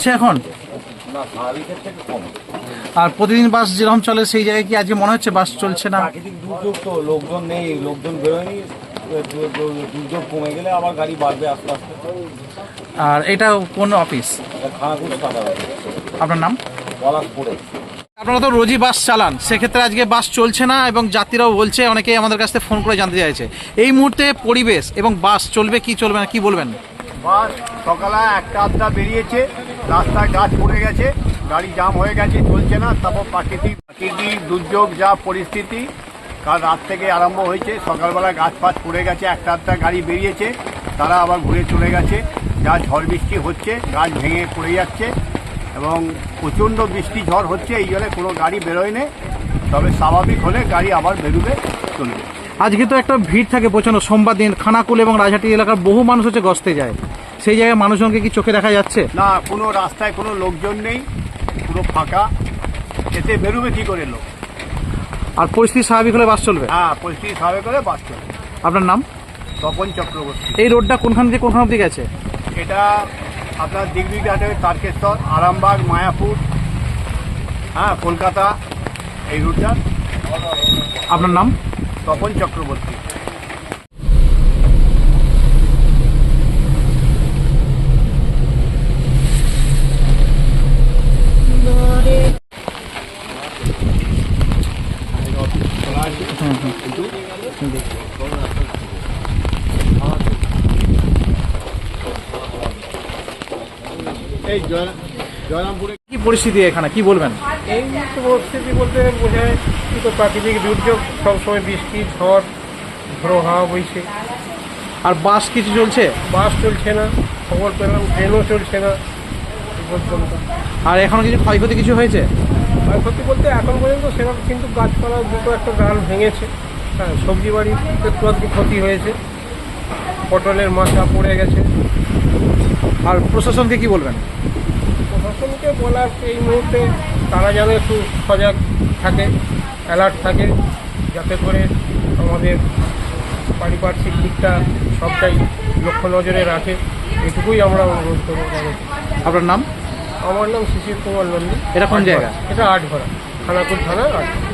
চলছে এখন? না স্বাভাবিকের থেকে কম আর প্রতিদিন বাস যেরকম চলে সেই জায়গায় কি আজকে মনে হচ্ছে বাস চলছে না? প্রাকৃতিক দুর্যোগ তো লোকজন নেই লোকজন বেরোয়নি। দুর্যোগ কমে গেলে আবার গাড়ি বাড়বে আস্তে আস্তে। আর এটা কোন অফিস? আপনার নাম? আপনারা তো রোজই বাস চালান সেক্ষেত্রে আজকে বাস চলছে না এবং যাত্রীরাও বলছে অনেকেই আমাদের কাছ থেকে ফোন করে জানতে চাইছে। এই মুহূর্তে পরিবেশ এবং বাস চলবে কি চলবে না কি বলবেন? বাস সকালে একটা আধটা বেরিয়েছে রাস্তায় গাছ পড়ে গেছে, গাড়ি জাম হয়ে গেছে, চলছে না, তারপর প্রাকৃতিক প্রাকৃতিক দুর্যোগ, যা পরিস্থিতি, কাল রাত থেকে আরম্ভ হয়েছে, সকালবেলা গাছ ফাছ পড়ে গেছে, একটা আধটা গাড়ি বেরিয়েছে, তারা আবার ঘুরে চলে গেছে, যা ঝড় বৃষ্টি হচ্ছে, গাছ ভেঙে পড়ে যাচ্ছে, এবং প্রচণ্ড বৃষ্টি ঝড় হচ্ছে, এই জন্য কোনো গাড়ি বেরোয় নেই তবে স্বাভাবিক হলে গাড়ি আবার বেরোবে, চলবে। আজকে তো একটা ভিড় থাকে প্রচণ্ড সোমবার দিন খানাকুল এবং রাজহাটি এলাকার বহু মানুষ হচ্ছে গস্তে যায়। সেই জায়গায় মানুষজনকে কি চোখে দেখা যাচ্ছে? না কোনো রাস্তায় কোনো লোকজন নেই পুরো ফাঁকা। এতে বেরোবে কি করে লোক? আর পরিস্থিতি স্বাভাবিক হলে বাস চলবে? হ্যাঁ পরিস্থিতি স্বাভাবিক করে বাস চলবে। আপনার নাম? তপন চক্রবর্তী। এই রোডটা কোনখান থেকে কোনখান অব্দি গেছে? এটা আপনার দিগবিঘাটে তারকেশ্বর আরামবাগ মায়াপুর হ্যাঁ কলকাতা এই রুটটা আপনার নাম? তপন চক্রবর্তী। এই জয়রামপুরে কি পরিস্থিতি এখানে? কি বলবেন? এই পরিস্থিতি বলতে বোঝায় কি তো প্রাকৃতিক দুর্যোগ সবসময় বৃষ্টি ঝড় ঝড়ো হাওয়া বইছে। আর বাস কিছু চলছে? বাস চলছে না খবর পেলাম ট্রেনও চলছে না। আর এখনও কিছু ক্ষয়ক্ষতি কিছু হয়েছে? ক্ষয়ক্ষতি বলতে এখন পর্যন্ত সেরকম কিন্তু গাছপালা দুটো একটা ডাল ভেঙেছে। হ্যাঁ সবজি বাড়ির একটু আধটু ক্ষতি হয়েছে। পটলের মাথা পড়ে গেছে। আর প্রশাসনকে কি বলবেন? প্রশাসনকে বলার এই মুহূর্তে তারা যেন একটু সজাগ থাকে অ্যালার্ট থাকে যাতে করে আমাদের পারিপার্শ্বিক দিকটা সবটাই লক্ষ্য নজরে রাখে। এটুকুই আমরা অনুরোধ করব। আপনার নাম? আমার নাম শিশির কুমার নন্দী এটা কোন জায়গা? এটা আটঘরা খানাকুল থানা আটঘরা